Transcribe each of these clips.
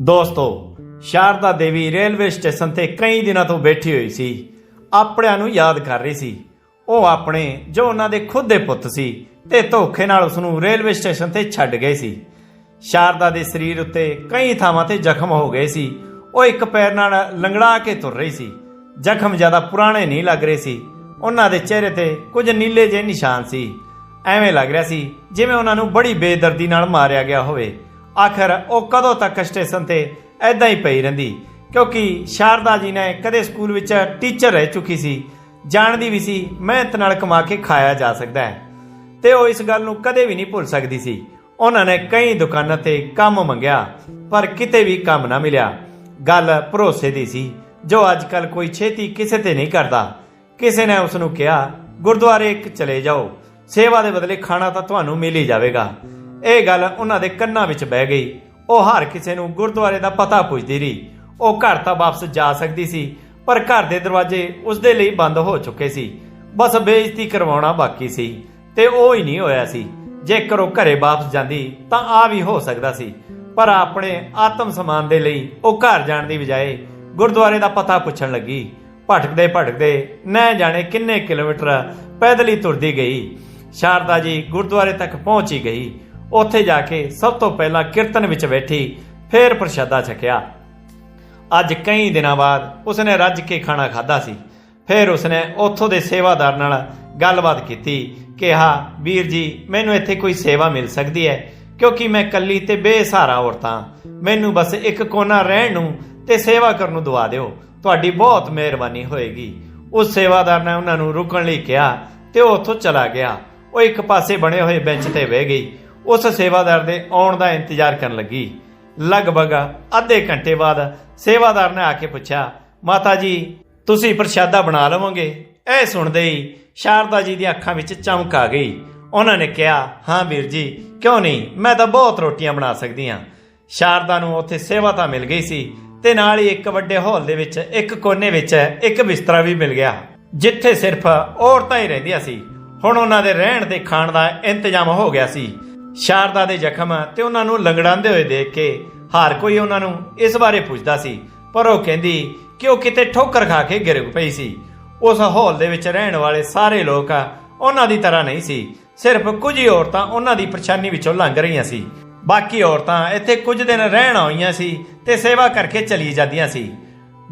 ਦੋਸਤੋ, ਸ਼ਾਰਦਾ ਦੇਵੀ railway station ਤੇ ਕਈ ਦਿਨਾਂ ਤੋਂ ਬੈਠੀ ਹੋਈ ਸੀ। ਆਪਣਿਆਂ ਨੂੰ ਯਾਦ ਕਰ ਰਹੀ ਸੀ। ਉਹ ਆਪਣੇ, ਜੋ ਉਹਨਾਂ ਦੇ ਖੁਦ ਦੇ ਪੁੱਤ ਸੀ ਤੇ ਧੋਖੇ ਨਾਲ ਉਸ ਨੂੰ ਰੇਲਵੇ ਸਟੇਸ਼ਨ ਤੇ ਛੱਡ ਗਏ ਸੀ। ਸ਼ਾਰਦਾ ਦੇ ਸਰੀਰ ਉੱਤੇ ਕਈ ਥਾਵਾਂ ਤੇ ਜ਼ਖਮ ਹੋ ਗਏ ਸੀ। ਉਹ ਇੱਕ ਪੈਰ ਨਾਲ ਲੰਗੜਾ ਕੇ ਤੁਰ ਰਹੀ ਸੀ। ਜ਼ਖਮ ਜ਼ਿਆਦਾ ਪੁਰਾਣੇ ਨਹੀਂ ਲੱਗ ਰਹੇ ਸੀ। ਉਹਨਾਂ ਦੇ ਚਿਹਰੇ ਤੇ ਕੁਝ ਨੀਲੇ ਜਿਹੇ ਨਿਸ਼ਾਨ ਸੀ। ਐਵੇਂ ਲੱਗ ਰਿਹਾ ਸੀ ਜਿਵੇਂ ਉਹਨਾਂ ਨੂੰ ਬੜੀ ਬੇਦਰਦੀ ਨਾਲ ਮਾਰਿਆ ਗਿਆ ਹੋਵੇ। ਆਖਰ ਉਹ ਕਦੋਂ ਤੱਕ ਸਟੇਸ਼ਨ ਤੇ ਐਦਾਂ ਹੀ ਪਈ ਰਹਿੰਦੀ? ਕਿਉਂਕਿ ਸ਼ਾਰਦਾ ਜੀ ਨੇ ਕਦੇ ਸਕੂਲ ਵਿੱਚ ਟੀਚਰ ਰਹਿ ਚੁੱਕੀ ਸੀ, ਜਾਣਦੀ ਵੀ ਸੀ ਮਿਹਨਤ ਨਾਲ ਕਮਾ ਕੇ ਖਾਇਆ ਜਾ ਸਕਦਾ ਹੈ। ਤੇ ਉਹ ਇਸ ਗੱਲ ਨੂੰ ਕਦੇ ਵੀ ਨਹੀਂ ਭੁੱਲ ਸਕਦੀ ਸੀ। ਉਹਨਾਂ ਨੇ ਕਈ ਦੁਕਾਨਾਂ ਤੇ ਕੰਮ ਮੰਗਿਆ, ਪਰ ਕਿਤੇ ਵੀ ਕੰਮ ਨਾ ਮਿਲਿਆ। ਗੱਲ ਭਰੋਸੇ ਦੀ ਸੀ, ਜੋ ਅੱਜ ਕੱਲ ਕੋਈ ਛੇਤੀ ਕਿਸੇ ਤੇ ਨਹੀਂ ਕਰਦਾ। ਕਿਸੇ ਨੇ ਉਸ ਨੂੰ ਕਿਹਾ, ਗੁਰਦੁਆਰੇ ਇੱਕ ਚਲੇ ਜਾਓ, ਸੇਵਾ ਦੇ ਬਦਲੇ ਖਾਣਾ ਤਾਂ ਤੁਹਾਨੂੰ ਮਿਲ ਹੀ ਜਾਵੇਗਾ। ਇਹ ਗੱਲ ਉਹਨਾਂ ਦੇ ਕੰਨਾਂ ਵਿੱਚ ਬਹਿ ਗਈ। ਉਹ ਹਰ ਕਿਸੇ ਨੂੰ ਗੁਰਦੁਆਰੇ ਦਾ ਪਤਾ ਪੁੱਛਦੀ ਰਹੀ। ਉਹ ਘਰ ਤਾਂ ਵਾਪਸ ਜਾ ਸਕਦੀ ਸੀ, ਪਰ ਘਰ ਦੇ ਦਰਵਾਜ਼ੇ ਉਸ ਲਈ ਬੰਦ ਹੋ ਚੁੱਕੇ ਸੀ। ਬਸ ਬੇਇੱਜ਼ਤੀ ਕਰਵਾਉਣਾ ਬਾਕੀ ਸੀ ਤੇ ਉਹ ਹੀ ਨਹੀਂ ਹੋਇਆ ਸੀ। ਜੇਕਰ ਉਹ ਘਰੇ ਵਾਪਸ ਜਾਂਦੀ ਤਾਂ ਆ ਵੀ ਹੋ ਸਕਦਾ ਸੀ, ਪਰ ਆਪਣੇ ਆਤਮ ਸਮਾਨ ਦੇ ਲਈ ਉਹ ਘਰ ਜਾਣ ਦੀ ਬਜਾਏ ਗੁਰਦੁਆਰੇ ਦਾ ਪਤਾ ਪੁੱਛਣ ਲੱਗੀ। ਭਟਕਦੇ ਭਟਕਦੇ ਨਾ ਜਾਣੇ ਕਿੰਨੇ ਕਿਲੋਮੀਟਰ ਪੈਦਲ ਹੀ ਤੁਰਦੀ ਗਈ। ਸ਼ਾਰਦਾ ਜੀ ਗੁਰਦੁਆਰੇ ਤੱਕ ਪਹੁੰਚ ਹੀ ਗਈ। ਉੱਥੇ ਜਾ ਕੇ ਸਭ ਤੋਂ ਪਹਿਲਾਂ ਕੀਰਤਨ ਵਿੱਚ ਬੈਠੀ, ਫਿਰ ਪ੍ਰਸ਼ਾਦਾ ਛਕਿਆ। ਅੱਜ ਕਈ ਦਿਨਾਂ ਬਾਅਦ ਉਸਨੇ ਰੱਜ ਕੇ ਖਾਣਾ ਖਾਦਾ ਸੀ। ਫਿਰ ਉਸਨੇ ਉੱਥੋਂ ਦੇ ਸੇਵਾਦਾਰ ਨਾਲ ਗੱਲਬਾਤ ਕੀਤੀ ਕਿਹਾ ਵੀਰ ਜੀ, ਮੈਨੂੰ ਇੱਥੇ ਕੋਈ ਸੇਵਾ ਮਿਲ ਸਕਦੀ ਹੈ, ਕਿਉਂਕਿ ਮੈਂ ਕੱਲੀ ਤੇ ਬੇਸਹਾਰਾ ਔਰਤਾਂ ਮੈਨੂੰ ਬਸ ਇੱਕ ਕੋਨਾ ਰਹਿਣ ਨੂੰ ਤੇ ਸੇਵਾ ਕਰਨ ਨੂੰ ਦਵਾ ਦਿਓ। ਤੁਹਾਡੀ ਬਹੁਤ ਮਿਹਰਬਾਨੀ ਹੋਏਗੀ। ਉਸ ਸੇਵਾਦਾਰ ਨੇ ਉਹਨਾਂ ਨੂੰ ਰੁਕਣ ਲਈ ਕਿਹਾ ਤੇ ਉਹ ਉੱਥੋਂ ਚਲਾ ਗਿਆ। ਉਹ ਇੱਕ ਪਾਸੇ ਬਣੇ ਹੋਏ ਬੈਂਚ ਤੇ ਬਹਿ ਗਈ। ਉਸ ਸੇਵਾਦਾਰ ਦੇ ਆਉਣ ਦਾ ਇੰਤਜ਼ਾਰ ਕਰਨ ਲੱਗੀ। ਲਗਭਗ ਅੱਧੇ ਘੰਟੇ ਬਾਅਦ ਸੇਵਾਦਾਰ ਨੇ ਆ ਕੇ ਪੁੱਛਿਆ, ਮਾਤਾ ਜੀ, ਤੁਸੀਂ ਪ੍ਰਸ਼ਾਦਾ ਬਣਾ ਲਵੋਗੇ? ਇਹ ਸੁਣਦੇ ਹੀ ਸ਼ਾਰਦਾ ਜੀ ਦੀਆਂ ਅੱਖਾਂ ਵਿੱਚ ਚਮਕ ਆ ਗਈ। ਉਹਨਾਂ ਨੇ ਕਿਹਾ, ਹਾਂ ਵੀਰ ਜੀ, ਕਿਉਂ ਨਹੀਂ? ਮੈਂ ਤਾਂ ਬਹੁਤ ਰੋਟੀਆਂ ਬਣਾ ਸਕਦੀ ਹਾਂ। ਸ਼ਾਰਦਾ ਨੂੰ ਉੱਥੇ ਸੇਵਾ ਤਾਂ ਮਿਲ ਗਈ ਸੀ ਤੇ ਨਾਲ ਹੀ ਇੱਕ ਵੱਡੇ ਹਾਲ ਦੇ ਵਿੱਚ ਇੱਕ ਕੋਨੇ ਵਿੱਚ ਇੱਕ ਬਿਸਤਰਾ ਵੀ ਮਿਲ ਗਿਆ, ਜਿੱਥੇ ਸਿਰਫ ਔਰਤਾਂ ਹੀ ਰਹਿੰਦੀਆਂ ਸੀ। ਹੁਣ ਉਹਨਾਂ ਦੇ ਰਹਿਣ ਤੇ ਖਾਣ ਦਾ ਇੰਤਜ਼ਾਮ ਹੋ ਗਿਆ ਸੀ। ਸ਼ਾਰਦਾ ਦੇ ਜ਼ਖਮ ਤੇ ਉਹਨਾਂ ਨੂੰ ਲੰਗੜਾਉਂਦੇ ਹੋਏ ਦੇਖ ਕੇ ਹਰ ਕੋਈ ਉਹਨਾਂ ਨੂੰ ਇਸ ਬਾਰੇ ਪੁੱਛਦਾ ਸੀ, ਪਰ ਉਹ ਕਹਿੰਦੀ ਕਿ ਉਹ ਕਿਤੇ ਠੋਕਰ ਖਾ ਕੇ ਗਿਰ ਪਈ ਸੀ। ਉਸ ਹਾਲ ਦੇ ਵਿੱਚ ਰਹਿਣ ਵਾਲੇ ਸਾਰੇ ਲੋਕ ਉਹਨਾਂ ਦੀ ਤਰ੍ਹਾਂ ਨਹੀਂ ਸੀ, ਸਿਰਫ ਕੁਝ ਹੀ ਔਰਤਾਂ ਉਹਨਾਂ ਦੀ ਪਰੇਸ਼ਾਨੀ ਵਿੱਚੋਂ ਲੰਘ ਰਹੀਆਂ ਸੀ। ਬਾਕੀ ਔਰਤਾਂ ਇੱਥੇ ਕੁਝ ਦਿਨ ਰਹਿਣ ਆਈਆਂ ਸੀ ਤੇ ਸੇਵਾ ਕਰਕੇ ਚਲੀ ਜਾਂਦੀਆਂ ਸੀ।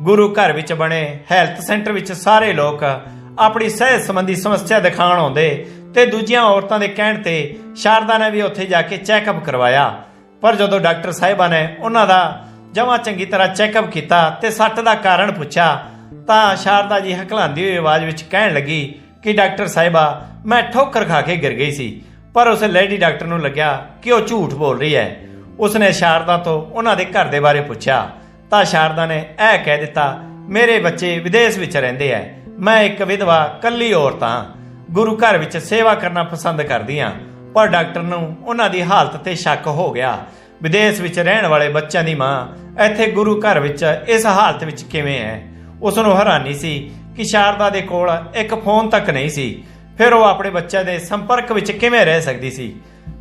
ਗੁਰੂ ਘਰ ਵਿੱਚ ਬਣੇ ਹੈਲਥ ਸੈਂਟਰ ਵਿੱਚ ਸਾਰੇ ਲੋਕ ਆਪਣੀ ਸਿਹਤ ਸੰਬੰਧੀ ਸਮੱਸਿਆ ਦਿਖਾਉਣ ਆਉਂਦੇ ਤੇ ਦੂਜੀਆਂ ਔਰਤਾਂ ਦੇ ਕਹਿਣ ਤੇ ਸ਼ਾਰਦਾ ਨੇ ਵੀ ਉੱਥੇ ਜਾ ਕੇ ਚੈੱਕਅਪ ਕਰਵਾਇਆ। ਪਰ ਜਦੋਂ ਡਾਕਟਰ ਸਾਹਿਬਾਂ ਨੇ ਉਹਨਾਂ ਦਾ ਜਮਾ ਚੰਗੀ ਤਰ੍ਹਾਂ ਚੈੱਕਅਪ ਕੀਤਾ ਤੇ ਸੱਟ ਦਾ ਕਾਰਨ ਪੁੱਛਿਆ, ਤਾਂ ਸ਼ਾਰਦਾ ਜੀ ਹਕਲਾਂਦੀ ਹੋਈ ਆਵਾਜ਼ ਵਿੱਚ ਕਹਿਣ ਲੱਗੀ ਕਿ ਡਾਕਟਰ ਸਾਹਿਬਾ, ਮੈਂ ਠੋਕਰ ਖਾ ਕੇ ਗਿਰ ਗਈ ਸੀ, ਪਰ ਉਸ ਲੇਡੀ ਡਾਕਟਰ ਨੂੰ ਲੱਗਿਆ ਕਿ ਉਹ ਝੂਠ ਬੋਲ ਰਹੀ ਹੈ। ਉਸਨੇ ਸ਼ਾਰਦਾ ਤੋਂ ਉਹਨਾਂ ਦੇ ਘਰ ਦੇ ਬਾਰੇ ਪੁੱਛਿਆ, ਤਾਂ ਸ਼ਾਰਦਾ ਨੇ ਇਹ ਕਹਿ ਦਿੱਤਾ, ਮੇਰੇ ਬੱਚੇ ਵਿਦੇਸ਼ ਵਿੱਚ ਰਹਿੰਦੇ ਐ, ਮੈਂ ਇੱਕ ਵਿਧਵਾ, ਕੱਲੀ ਔਰਤ ਹਾਂ। ਗੁਰੂ ਘਰ ਵਿੱਚ ਸੇਵਾ ਕਰਨਾ ਪਸੰਦ ਕਰਦੀ ਹਾਂ ਪਰ ਡਾਕਟਰ ਨੂੰ ਉਹਨਾਂ ਦੀ ਹਾਲਤ ਤੇ ਸ਼ੱਕ ਹੋ ਗਿਆ। ਵਿਦੇਸ਼ ਵਿੱਚ ਰਹਿਣ ਵਾਲੇ ਬੱਚਿਆਂ ਦੀ ਮਾਂ, ਇੱਥੇ ਗੁਰੂ ਘਰ ਵਿੱਚ ਇਸ ਹਾਲਤ ਵਿੱਚ ਕਿਵੇਂ ਹੈ ਉਸ ਨੂੰ ਹੈਰਾਨੀ ਸੀ ਕਿ ਸ਼ਾਰਦਾ ਦੇ ਕੋਲ ਇੱਕ ਫੋਨ ਤੱਕ ਨਹੀਂ ਸੀ। ਫਿਰ ਉਹ ਆਪਣੇ ਬੱਚਿਆਂ ਦੇ ਸੰਪਰਕ ਵਿੱਚ ਕਿਵੇਂ ਰਹਿ ਸਕਦੀ ਸੀ?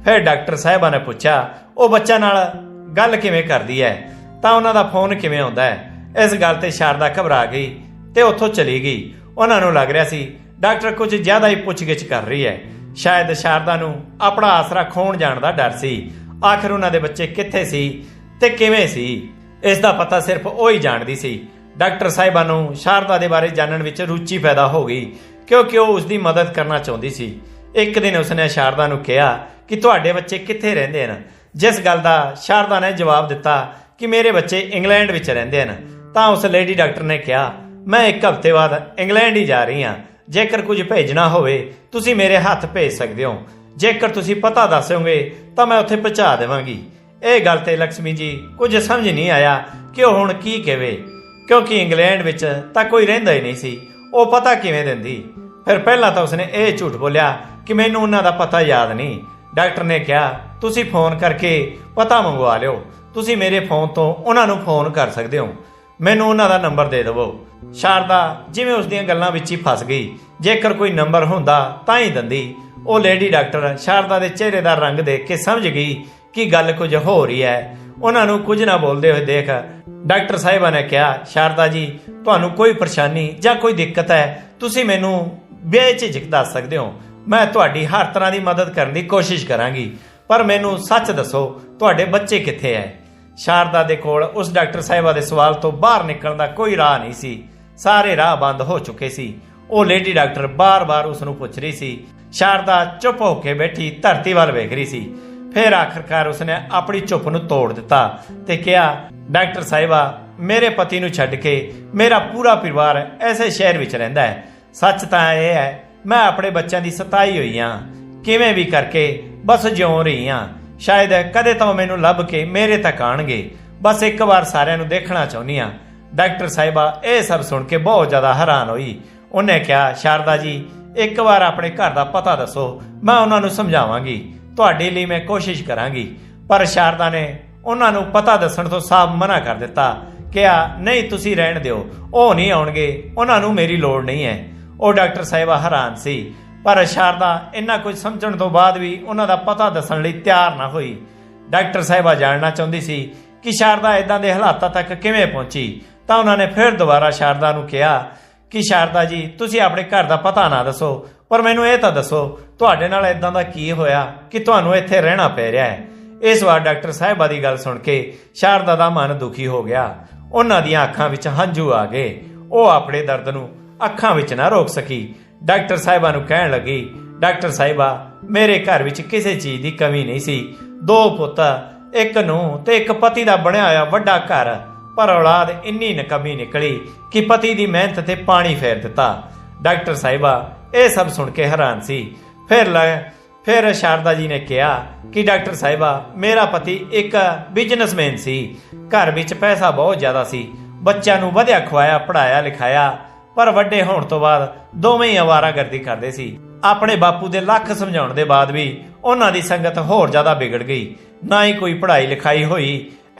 ਫਿਰ ਡਾਕਟਰ ਸਾਹਿਬਾ ਨੇ ਪੁੱਛਿਆ, ਉਹ ਬੱਚਾ ਨਾਲ ਗੱਲ ਕਿਵੇਂ ਕਰਦੀ ਹੈ ਤਾਂ ਉਹਨਾਂ ਦਾ ਫੋਨ ਕਿਵੇਂ ਆਉਂਦਾ ਹੈ ਇਸ ਗੱਲ ਤੇ ਸ਼ਾਰਦਾ ਘਬਰਾ ਗਈ ਤੇ ਉੱਥੋਂ ਚਲੀ ਗਈ। ਉਹਨਾਂ ਨੂੰ ਲੱਗ ਰਿਹਾ ਸੀ ਡਾਕਟਰ ਕੁਝ ਜ਼ਿਆਦਾ ਹੀ ਪੁੱਛਗਿੱਛ ਕਰ ਰਹੀ ਹੈ। ਸ਼ਾਇਦ ਸ਼ਾਰਦਾ ਨੂੰ ਆਪਣਾ ਆਸਰਾ ਖੋਣ ਜਾਣ ਦਾ ਡਰ ਸੀ। ਆਖਰ ਉਹਨਾਂ ਦੇ ਬੱਚੇ ਕਿੱਥੇ ਸੀ ਤੇ ਕਿਵੇਂ ਸੀ? ਇਸ ਦਾ ਪਤਾ ਸਿਰਫ ਉਹ ਹੀ ਜਾਣਦੀ ਸੀ। ਡਾਕਟਰ ਸਾਹਿਬਾ ਨੂੰ ਸ਼ਾਰਦਾ ਦੇ ਬਾਰੇ ਜਾਣਨ ਵਿੱਚ ਰੁਚੀ ਪੈਦਾ ਹੋ ਗਈ, ਕਿਉਂਕਿ ਉਹ ਉਸ ਦੀ ਮਦਦ ਕਰਨਾ ਚਾਹੁੰਦੀ ਸੀ। ਇੱਕ ਦਿਨ ਉਸਨੇ ਸ਼ਾਰਦਾ ਨੂੰ ਕਿਹਾ ਕਿ ਤੁਹਾਡੇ ਬੱਚੇ ਕਿੱਥੇ ਰਹਿੰਦੇ ਹਨ? ਜਿਸ ਗੱਲ ਦਾ ਸ਼ਾਰਦਾ ਨੇ ਜਵਾਬ ਦਿੱਤਾ ਕਿ ਮੇਰੇ ਬੱਚੇ ਇੰਗਲੈਂਡ ਵਿੱਚ ਰਹਿੰਦੇ ਹਨ। ਤਾਂ ਉਸ ਲੇਡੀ ਡਾਕਟਰ ਨੇ ਕਿਹਾ, ਮੈਂ ਇੱਕ ਹਫ਼ਤੇ ਬਾਅਦ ਇੰਗਲੈਂਡ ਹੀ ਜਾ ਰਹੀ ਹਾਂ। ਜੇਕਰ ਕੁਝ ਭੇਜਣਾ ਹੋਵੇ, ਤੁਸੀਂ ਮੇਰੇ ਹੱਥ ਭੇਜ ਸਕਦੇ ਹੋ। ਜੇਕਰ ਤੁਸੀਂ ਪਤਾ ਦੱਸੋਗੇ, ਤਾਂ ਮੈਂ ਉੱਥੇ ਪਹੁੰਚਾ ਦੇਵਾਂਗੀ। ਇਹ ਗੱਲ ਤੇ ਲక్ష్ਮੀ ਜੀ ਕੁਝ ਸਮਝ ਨਹੀਂ ਆਇਆ ਕਿ ਉਹ ਹੁਣ ਕੀ ਕਹਵੇ ਕਿਉਂਕਿ ਇੰਗਲੈਂਡ ਵਿੱਚ ਤਾਂ ਕੋਈ ਰਹਿੰਦਾ ਹੀ ਨਹੀਂ ਸੀ। ਉਹ ਪਤਾ ਕਿਵੇਂ ਦਿੰਦੀ। ਫਿਰ ਪਹਿਲਾਂ ਤਾਂ ਉਸਨੇ ਇਹ ਝੂਠ ਬੋਲਿਆ ਕਿ ਮੈਨੂੰ ਉਹਨਾਂ ਦਾ ਪਤਾ ਯਾਦ ਨਹੀਂ। ਡਾਕਟਰ ਨੇ ਕਿਹਾ, ਤੁਸੀਂ ਫੋਨ ਕਰਕੇ ਪਤਾ ਮੰਗਵਾ ਲਿਓ। ਤੁਸੀਂ ਮੇਰੇ ਫੋਨ ਤੋਂ ਉਹਨਾਂ ਨੂੰ ਫੋਨ ਕਰ ਸਕਦੇ ਹੋ। ਮੈਨੂੰ ਉਹਨਾਂ ਦਾ ਨੰਬਰ ਦੇ ਦਿਵੋ। ਸ਼ਾਰਦਾ, ਜਿਵੇਂ ਉਸ ਦੀਆਂ ਗੱਲਾਂ ਵਿੱਚ ਹੀ ਫਸ ਗਈ, ਜੇਕਰ ਕੋਈ ਨੰਬਰ ਹੁੰਦਾ ਤਾਂ ਹੀ ਦਿੰਦੀ। ਉਹ ਲੇਡੀ ਡਾਕਟਰ ਸ਼ਾਰਦਾ ਦੇ ਚਿਹਰੇ ਦਾ ਰੰਗ ਦੇਖ ਕੇ ਸਮਝ ਗਈ ਕਿ ਗੱਲ ਕੁਝ ਹੋ ਰਹੀ ਹੈ। ਉਹਨਾਂ ਨੂੰ ਕੁਝ ਨਾ ਬੋਲਦੇ ਹੋਏ ਦੇਖ ਡਾਕਟਰ ਸਾਹਿਬਾ ਨੇ ਕਿਹਾ, ਸ਼ਾਰਦਾ ਜੀ, ਤੁਹਾਨੂੰ ਕੋਈ ਪਰੇਸ਼ਾਨੀ ਜਾਂ ਕੋਈ ਦਿੱਕਤ ਹੈ? ਤੁਸੀਂ ਮੈਨੂੰ ਬੇਝਿਜਕ ਦੱਸ ਸਕਦੇ ਹੋ। ਮੈਂ ਤੁਹਾਡੀ ਹਰ ਤਰ੍ਹਾਂ ਦੀ ਮਦਦ ਕਰਨ ਦੀ ਕੋਸ਼ਿਸ਼ ਕਰਾਂਗੀ। ਪਰ ਮੈਨੂੰ ਸੱਚ ਦੱਸੋ, ਤੁਹਾਡੇ ਬੱਚੇ ਕਿੱਥੇ ਐ ਸ਼ਾਰਦਾ ਦੇ ਕੋਲ ਉਸ ਡਾਕਟਰ ਸਾਹਿਬਾ ਦੇ ਸਵਾਲ ਤੋਂ ਬਾਹਰ ਨਿਕਲਣ ਦਾ ਕੋਈ ਰਾਹ ਨਹੀਂ ਸੀ। ਸਾਰੇ ਰਾਹ ਬੰਦ ਹੋ ਚੁੱਕੇ ਸੀ। ਉਹ ਲੇਡੀ ਡਾਕਟਰ ਬਾਰ-ਬਾਰ ਉਸ ਨੂੰ ਪੁੱਛ ਰਹੀ ਸੀ। ਸ਼ਾਰਦਾ ਚੁੱਪ ਹੋ ਕੇ ਬੈਠੀ ਧਰਤੀ ਵੱਲ ਵੇਖ ਰਹੀ ਸੀ। ਫਿਰ ਆਖਰਕਾਰ ਉਸਨੇ ਆਪਣੀ ਚੁੱਪ ਨੂੰ ਤੋੜ ਦਿੱਤਾ ਤੇ ਕਿਹਾ, ਡਾਕਟਰ ਸਾਹਿਬਾ, ਮੇਰੇ ਪਤੀ ਨੂੰ ਛੱਡ ਕੇ ਮੇਰਾ ਪੂਰਾ ਪਰਿਵਾਰ ਐਸੇ ਸ਼ਹਿਰ ਵਿੱਚ ਰਹਿੰਦਾ ਹੈ। ਸੱਚ ਤਾਂ ਇਹ ਹੈ, ਮੈਂ ਆਪਣੇ ਬੱਚਿਆਂ ਦੀ ਸਤਾਈ ਹੋਈ ਹਾਂ। ਕਿਵੇਂ ਵੀ ਕਰਕੇ ਬਸ ਜਿਉਂ ਰਹੀ ਹਾਂ। ਸ਼ਾਇਦ ਕਦੇ ਤਾਂ ਮੈਨੂੰ ਲੱਭ ਕੇ ਮੇਰੇ ਤੱਕ ਆਣਗੇ। ਬਸ ਇੱਕ ਵਾਰ ਸਾਰਿਆਂ ਨੂੰ ਦੇਖਣਾ ਚਾਹੁੰਦੀ ਹਾਂ। ਡਾਕਟਰ ਸਾਹਿਬਾ, ਇਹ ਸਭ ਸੁਣ ਕੇ ਬਹੁਤ ਜ਼ਿਆਦਾ ਹੈਰਾਨ ਹੋਈ। ਉਹਨੇ ਕਿਹਾ, ਸ਼ਾਰਦਾ ਜੀ, ਇੱਕ ਵਾਰ ਆਪਣੇ ਘਰ ਦਾ ਪਤਾ ਦੱਸੋ। ਮੈਂ ਉਹਨਾਂ ਨੂੰ ਸਮਝਾਵਾਂਗੀ। ਤੁਹਾਡੇ ਲਈ ਮੈਂ ਕੋਸ਼ਿਸ਼ ਕਰਾਂਗੀ। ਪਰ ਸ਼ਾਰਦਾ ਨੇ ਉਹਨਾਂ ਨੂੰ ਪਤਾ ਦੱਸਣ ਤੋਂ ਸਾਫ਼ ਮਨਾ ਕਰ ਦਿੱਤਾ। ਕਿਹਾ, ਨਹੀਂ, ਤੁਸੀਂ ਰਹਿਣ ਦਿਓ। ਉਹ ਨਹੀਂ ਆਉਣਗੇ। ਉਹਨਾਂ ਨੂੰ ਮੇਰੀ ਲੋੜ ਨਹੀਂ ਹੈ। ਉਹ ਡਾਕਟਰ ਸਾਹਿਬਾ ਹੈਰਾਨ ਸੀ। ਪਰ ਸ਼ਾਰਦਾ, ਇੰਨਾ ਕੁਝ ਸਮਝਣ ਤੋਂ ਬਾਅਦ ਵੀ ਉਹਨਾਂ ਦਾ ਪਤਾ ਦੱਸਣ ਲਈ ਤਿਆਰ ਨਾ ਹੋਈ। ਡਾਕਟਰ ਸਾਹਿਬਾ ਜਾਣਨਾ ਚਾਹੁੰਦੀ ਸੀ ਕਿ ਸ਼ਾਰਦਾ ਇਦਾਂ ਦੇ ਹਾਲਾਤਾਂ ਤੱਕ ਕਿਵੇਂ ਪਹੁੰਚੀ, ਤਾਂ ਉਹਨਾਂ ਨੇ ਫਿਰ ਦੁਬਾਰਾ ਸ਼ਾਰਦਾ ਨੂੰ ਕਿਹਾ ਕਿ ਸ਼ਾਰਦਾ ਜੀ, ਤੁਸੀਂ ਆਪਣੇ ਘਰ ਦਾ ਪਤਾ ਨਾ ਦੱਸੋ, ਪਰ ਮੈਨੂੰ ਇਹ ਤਾਂ ਦੱਸੋ, ਤੁਹਾਡੇ ਨਾਲ ਇਦਾਂ ਦਾ ਕੀ ਹੋਇਆ ਕਿ ਤੁਹਾਨੂੰ ਇੱਥੇ ਰਹਿਣਾ ਪੈ ਰਿਹਾ ਹੈ? ਇਸ ਵਾਰ ਡਾਕਟਰ ਸਾਹਿਬਾ ਦੀ ਗੱਲ ਸੁਣ ਕੇ ਸ਼ਾਰਦਾ ਦਾ ਮਨ ਦੁਖੀ ਹੋ ਗਿਆ। ਉਹਨਾਂ ਦੀਆਂ ਅੱਖਾਂ ਵਿੱਚ ਹੰਝੂ ਆ ਗਏ। ਉਹ ਆਪਣੇ ਦਰਦ ਨੂੰ ਅੱਖਾਂ ਵਿੱਚ ਨਾ ਰੋਕ ਸਕੀ। ਡਾਕਟਰ ਸਾਹਿਬਾ ਨੂੰ ਕਹਿਣ ਲੱਗੀ, ਡਾਕਟਰ ਸਾਹਿਬਾ, ਮੇਰੇ ਘਰ ਵਿੱਚ ਕਿਸੇ ਚੀਜ਼ ਦੀ ਕਮੀ ਨਹੀਂ ਸੀ। ਦੋ ਪੁੱਤ, ਇੱਕ ਨੂੰ ਤੇ ਇੱਕ ਪਤੀ ਦਾ ਬਣਿਆ ਹੋਇਆ ਵੱਡਾ ਘਰ। ਪਰ ਔਲਾਦ ਇੰਨੀ ਨਕਮੀ ਨਿਕਲੀ ਕਿ ਪਤੀ ਦੀ ਮਿਹਨਤ ਤੇ ਪਾਣੀ ਫੇਰ ਦਿੱਤਾ। ਡਾਕਟਰ ਸਾਹਿਬਾ, ਇਹ ਸਭ ਸੁਣ ਕੇ ਹੈਰਾਨ ਸੀ। ਫਿਰ ਲ, ਫਿਰ ਸ਼ਾਰਦਾ ਜੀ ਨੇ ਕਿਹਾ ਕਿ ਡਾਕਟਰ ਸਾਹਿਬਾ, ਮੇਰਾ ਪਤੀ ਇੱਕ ਬਿਜ਼ਨਸਮੈਨ ਸੀ। ਘਰ ਵਿੱਚ ਪੈਸਾ ਬਹੁਤ ਜ਼ਿਆਦਾ ਸੀ। ਬੱਚਿਆਂ ਨੂੰ ਵਧਿਆ ਖਵਾਇਆ ਪੜਾਇਆ ਲਿਖਾਇਆ। ਪਰ ਵੱਡੇ ਹੋਣ ਤੋਂ ਬਾਅਦ ਦੋਵੇਂ ਹੀ ਅਵਾਰਾਗਰਦੀ ਕਰਦੇ ਸੀ। ਆਪਣੇ ਬਾਪੂ ਦੇ ਲੱਖ ਸਮਝਾਉਣ ਦੇ ਬਾਅਦ ਵੀ ਉਹਨਾਂ ਦੀ ਸੰਗਤ ਹੋਰ ਜ਼ਿਆਦਾ ਵਿਗੜ ਗਈ। ਨਾ ਹੀ ਕੋਈ ਪੜ੍ਹਾਈ ਲਿਖਾਈ ਹੋਈ।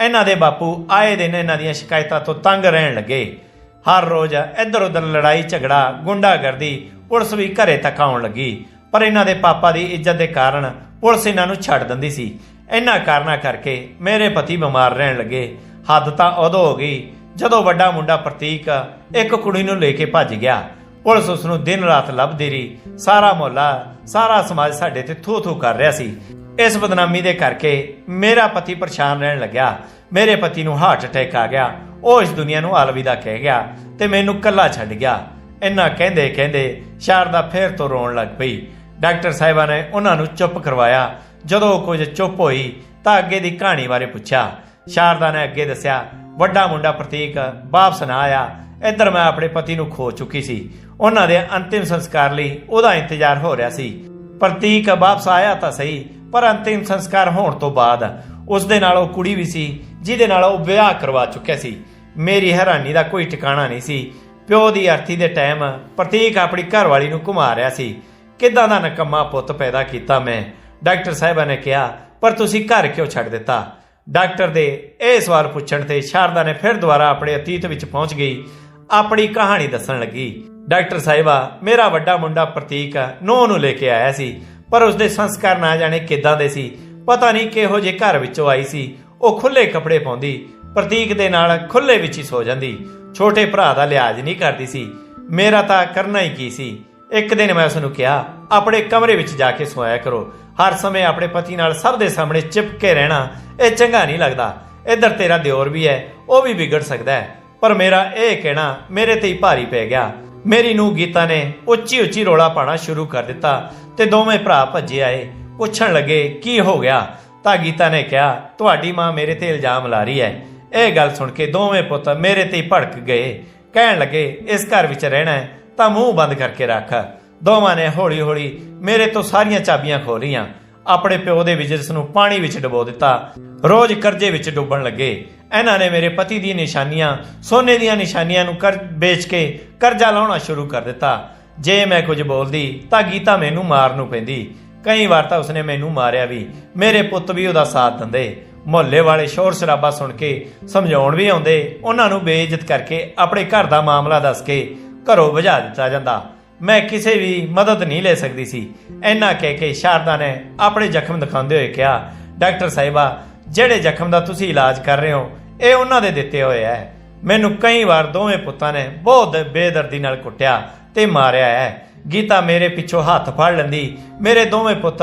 ਇਹਨਾਂ ਦੇ ਬਾਪੂ ਆਏ ਦਿਨ ਇਹਨਾਂ ਦੀਆਂ ਸ਼ਿਕਾਇਤਾਂ ਤੋਂ ਤੰਗ ਰਹਿਣ ਲੱਗੇ। ਹਰ ਰੋਜ਼ ਇੱਧਰ ਉੱਧਰ ਲੜਾਈ, ਝਗੜਾ, ਗੁੰਡਾਗਰਦੀ ਪੁਲਿਸ ਵੀ ਘਰੇ ਤੱਕ ਆਉਣ ਲੱਗੀ। ਪਰ ਇਹਨਾਂ ਦੇ ਪਾਪਾ ਦੀ ਇੱਜ਼ਤ ਦੇ ਕਾਰਨ ਪੁਲਿਸ ਇਹਨਾਂ ਨੂੰ ਛੱਡ ਦਿੰਦੀ ਸੀ। ਇਹਨਾਂ ਕਾਰਨਾਂ ਕਰਕੇ ਮੇਰੇ ਪਤੀ ਬਿਮਾਰ ਰਹਿਣ ਲੱਗੇ। ਹੱਦ ਤਾਂ ਉਦੋਂ ਹੋ ਗਈ ਜਦੋਂ ਵੱਡਾ ਮੁੰਡਾ ਪ੍ਰਤੀਕ ਇੱਕ ਕੁੜੀ ਨੂੰ ਲੈ ਕੇ ਭੱਜ ਗਿਆ, ਪੁਲਿਸ ਉਸ ਨੂੰ ਦਿਨ ਰਾਤ ਲੱਭਦੀ ਰਹੀ। ਸਾਰਾ ਮੁਹੱਲਾ, ਸਾਰਾ ਸਮਾਜ ਸਾਡੇ ਤੇ ਥੂ ਥੂ ਕਰ ਰਿਹਾ ਸੀ। ਇਸ ਬਦਨਾਮੀ ਦੇ ਕਰਕੇ ਮੇਰਾ ਪਤੀ ਪਰੇਸ਼ਾਨ ਰਹਿਣ ਲੱਗਿਆ। ਮੇਰੇ ਪਤੀ ਨੂੰ ਹਾਰਟ ਅਟੈਕ ਆ ਗਿਆ। ਉਹ ਇਸ ਦੁਨੀਆ ਨੂੰ ਅਲਵਿਦਾ ਕਹਿ ਗਿਆ ਤੇ ਮੈਨੂੰ ਕੱਲਾ ਛੱਡ ਗਿਆ। ਇੰਨਾ ਕਹਿੰਦੇ ਕਹਿੰਦੇ ਸ਼ਾਰਦਾ ਫੇਰ ਤੋਂ ਰੋਣ ਲੱਗ ਪਈ। ਡਾਕਟਰ ਸਾਹਿਬਾਂ ਨੇ ਉਹਨਾਂ ਨੂੰ ਚੁੱਪ ਕਰਵਾਇਆ। ਜਦੋਂ ਉਹ ਕੁਝ ਚੁੱਪ ਹੋਈ ਤਾਂ ਅੱਗੇ ਦੀ ਕਹਾਣੀ ਬਾਰੇ ਪੁੱਛਿਆ। ਸ਼ਾਰਦਾ ਨੇ ਅੱਗੇ ਦੱਸਿਆ ਵੱਡਾ ਮੁੰਡਾ ਪ੍ਰਤੀਕ ਵਾਪਸ ਨਾ ਆਇਆ ਇੱਧਰ ਮੈਂ ਆਪਣੇ ਪਤੀ ਨੂੰ ਖੋ ਚੁੱਕੀ ਸੀ। ਉਹਨਾਂ ਦੇ ਅੰਤਿਮ ਸੰਸਕਾਰ ਲਈ ਉਹਦਾ ਇੰਤਜ਼ਾਰ ਹੋ ਰਿਹਾ ਸੀ। ਪ੍ਰਤੀਕ ਵਾਪਸ ਆਇਆ ਤਾਂ ਸਹੀ, ਪਰ ਅੰਤਿਮ ਸੰਸਕਾਰ ਹੋਣ ਤੋਂ ਬਾਅਦ ਉਸ ਦੇ ਨਾਲ ਉਹ ਕੁੜੀ ਵੀ ਸੀ, ਜਿਹਦੇ ਨਾਲ ਉਹ ਵਿਆਹ ਕਰਵਾ ਚੁੱਕਿਆ ਸੀ। ਮੇਰੀ ਹੈਰਾਨੀ ਦਾ ਕੋਈ ਟਿਕਾਣਾ ਨਹੀਂ ਸੀ। ਪਿਓ ਦੀ ਅਰਥੀ ਦੇ ਟਾਈਮ ਪ੍ਰਤੀਕ ਆਪਣੀ ਘਰਵਾਲੀ ਨੂੰ ਘੁਮਾ ਰਿਹਾ ਸੀ। ਕਿੱਦਾਂ ਦਾ ਨਕਮਾ ਪੁੱਤ ਪੈਦਾ ਕੀਤਾ ਮੈਂ? ਡਾਕਟਰ ਸਾਹਿਬਾ ਨੇ ਕਿਹਾ, ਪਰ ਤੁਸੀਂ ਘਰ ਕਿਉਂ ਛੱਡ ਦਿੱਤਾ? ਡਾਕਟਰ ਦੇ ਇਹ ਸਵਾਲ ਪੁੱਛਣ ਤੇ ਸ਼ਾਰਦਾ ਨੇ ਫਿਰ ਦੁਬਾਰਾ ਆਪਣੇ ਅਤੀਤ ਵਿੱਚ ਪਹੁੰਚ ਗਈ। ਆਪਣੀ ਕਹਾਣੀ ਦੱਸਣ ਲੱਗੀ। ਡਾਕਟਰ ਸਾਹਿਬਾ, ਮੇਰਾ ਵੱਡਾ ਮੁੰਡਾ ਪ੍ਰਤੀਕ ਨੋ ਨੂੰ ਲੈ ਕੇ ਆਇਆ ਸੀ, ਪਰ ਉਸਦੇ ਸੰਸਕਾਰ ਨਾ ਜਾਣੇ ਕਿੱਦਾਂ ਦੇ ਸੀ, ਪਤਾ ਨਹੀਂ ਕਿਹੋ ਜਿਹੇ ਘਰ ਵਿੱਚੋਂ ਆਈ ਸੀ। ਉਹ ਖੁੱਲੇ ਕੱਪੜੇ ਪਾਉਂਦੀ, ਪ੍ਰਤੀਕ ਦੇ ਨਾਲ ਖੁੱਲੇ ਵਿੱਚ ਹੀ ਸੋ ਜਾਂਦੀ। ਛੋਟੇ ਭਰਾ ਦਾ ਲਿਹਾਜ਼ ਨਹੀਂ ਕਰਦੀ ਸੀ। ਮੇਰਾ ਤਾਂ ਕਰਨਾ ਹੀ ਕੀ ਸੀ। ਇੱਕ ਦਿਨ ਮੈਂ ਉਸ ਨੂੰ ਕਿਹਾ, ਆਪਣੇ ਕਮਰੇ ਵਿੱਚ ਜਾ ਕੇ ਸੋਇਆ ਕਰੋ। ਹਰ ਸਮੇਂ ਆਪਣੇ ਪਤੀ ਨਾਲ ਸਭ ਦੇ ਸਾਹਮਣੇ ਚਿਪਕੇ ਰਹਿਣਾ ਇਹ ਚੰਗਾ ਨਹੀਂ ਲੱਗਦਾ। ਇੱਧਰ ਤੇਰਾ ਦਿਓਰ ਵੀ ਹੈ, ਉਹ ਵੀ ਵਿਗੜ ਸਕਦਾ ਹੈ। ਪਰ ਮੇਰਾ ਇਹ ਕਹਿਣਾ ਮੇਰੇ ਤੇ ਹੀ ਭਾਰੀ ਪੈ ਗਿਆ। ਮੇਰੀ ਨੂੰ ਗੀਤਾ ਨੇ ਉੱਚੀ ਉੱਚੀ ਰੋਲਾ ਪਾਣਾ ਸ਼ੁਰੂ ਕਰ ਦਿੱਤਾ ਤੇ ਦੋਵੇਂ ਭਰਾ ਭੱਜੇ ਆਏ। ਪੁੱਛਣ ਲੱਗੇ, ਕੀ ਹੋ ਗਿਆ? ਤਾਂ ਗੀਤਾ ਨੇ ਕਿਹਾ, ਤੁਹਾਡੀ ਮਾਂ ਮੇਰੇ ਤੇ ਇਲਜ਼ਾਮ ਲਾ ਰਹੀ ਹੈ। ਇਹ ਗੱਲ ਸੁਣ ਕੇ ਦੋਵੇਂ ਪੁੱਤ ਮੇਰੇ ਤੇ ਹੀ ਭੜਕ ਗਏ। ਕਹਿਣ ਲੱਗੇ, ਇਸ ਘਰ ਵਿੱਚ ਰਹਿਣਾ ਹੈ, ਤਾਂ ਮੂੰਹ ਬੰਦ ਕਰਕੇ ਰੱਖ। ਦੋਵਾਂ ਨੇ ਹੌਲੀ ਹੌਲੀ ਮੇਰੇ ਤੋਂ ਸਾਰੀਆਂ ਚਾਬੀਆਂ ਖੋ ਲਈਆਂ ਆਪਣੇ ਪਿਓ ਦੇ ਬਿਜ਼ਨਸ ਨੂੰ ਪਾਣੀ ਵਿੱਚ ਡੁਬੋ ਦਿੱਤਾ। ਰੋਜ਼ ਕਰਜ਼ੇ ਵਿੱਚ ਡੁੱਬਣ ਲੱਗੇ। ਇਹਨਾਂ ਨੇ ਮੇਰੇ ਪਤੀ ਦੀਆਂ ਨਿਸ਼ਾਨੀਆਂ, ਸੋਨੇ ਦੀਆਂ ਨਿਸ਼ਾਨੀਆਂ ਨੂੰ ਕਰ, ਵੇਚ ਕੇ ਕਰਜ਼ਾ ਲਾਉਣਾ ਸ਼ੁਰੂ ਕਰ ਦਿੱਤਾ। ਜੇ ਮੈਂ ਕੁਝ ਬੋਲਦੀ, ਤਾਂ ਗੀਤਾ ਮੈਨੂੰ ਮਾਰ ਨੂੰ ਪੈਂਦੀ। ਕਈ ਵਾਰ ਤਾਂ ਉਸਨੇ ਮੈਨੂੰ ਮਾਰਿਆ ਵੀ। ਮੇਰੇ ਪੁੱਤ ਵੀ ਉਹਦਾ ਸਾਥ ਦਿੰਦੇ। ਮੁਹੱਲੇ ਵਾਲੇ ਸ਼ੋਰ ਸ਼ਰਾਬਾ ਸੁਣ ਕੇ ਸਮਝਾਉਣ ਵੀ ਆਉਂਦੇ। ਉਹਨਾਂ ਨੂੰ ਬੇਇੱਜ਼ਤ ਕਰਕੇ ਆਪਣੇ ਘਰ ਦਾ ਮਾਮਲਾ ਦੱਸ ਕੇ ਘਰੋਂ ਭਜਾ ਦਿੱਤਾ ਜਾਂਦਾ। ਮੈਂ ਕਿਸੇ ਵੀ ਮਦਦ ਨਹੀਂ ਲੈ ਸਕਦੀ ਸੀ। ਇੰਨਾ ਕਹਿ ਕੇ ਸ਼ਾਰਦਾ ਨੇ ਆਪਣੇ ਜ਼ਖਮ ਦਿਖਾਉਂਦੇ ਹੋਏ ਕਿਹਾ, ਡਾਕਟਰ ਸਾਹਿਬਾ, ਜਿਹੜੇ ਜ਼ਖਮ ਦਾ ਤੁਸੀਂ ਇਲਾਜ ਕਰ ਰਹੇ ਹੋ, ਇਹ ਉਹਨਾਂ ਦੇ ਦਿੱਤੇ ਹੋਏ ਹੈ ਮੈਨੂੰ ਕਈ ਵਾਰ ਦੋਵੇਂ ਪੁੱਤਾਂ ਨੇ ਬਹੁਤ ਬੇਦਰਦੀ ਨਾਲ ਕੁੱਟਿਆ ਤੇ ਮਾਰਿਆ ਹੈ ਗੀਤਾ ਮੇਰੇ ਪਿੱਛੋਂ ਹੱਥ ਫੜ ਲੈਂਦੀ, ਮੇਰੇ ਦੋਵੇਂ ਪੁੱਤ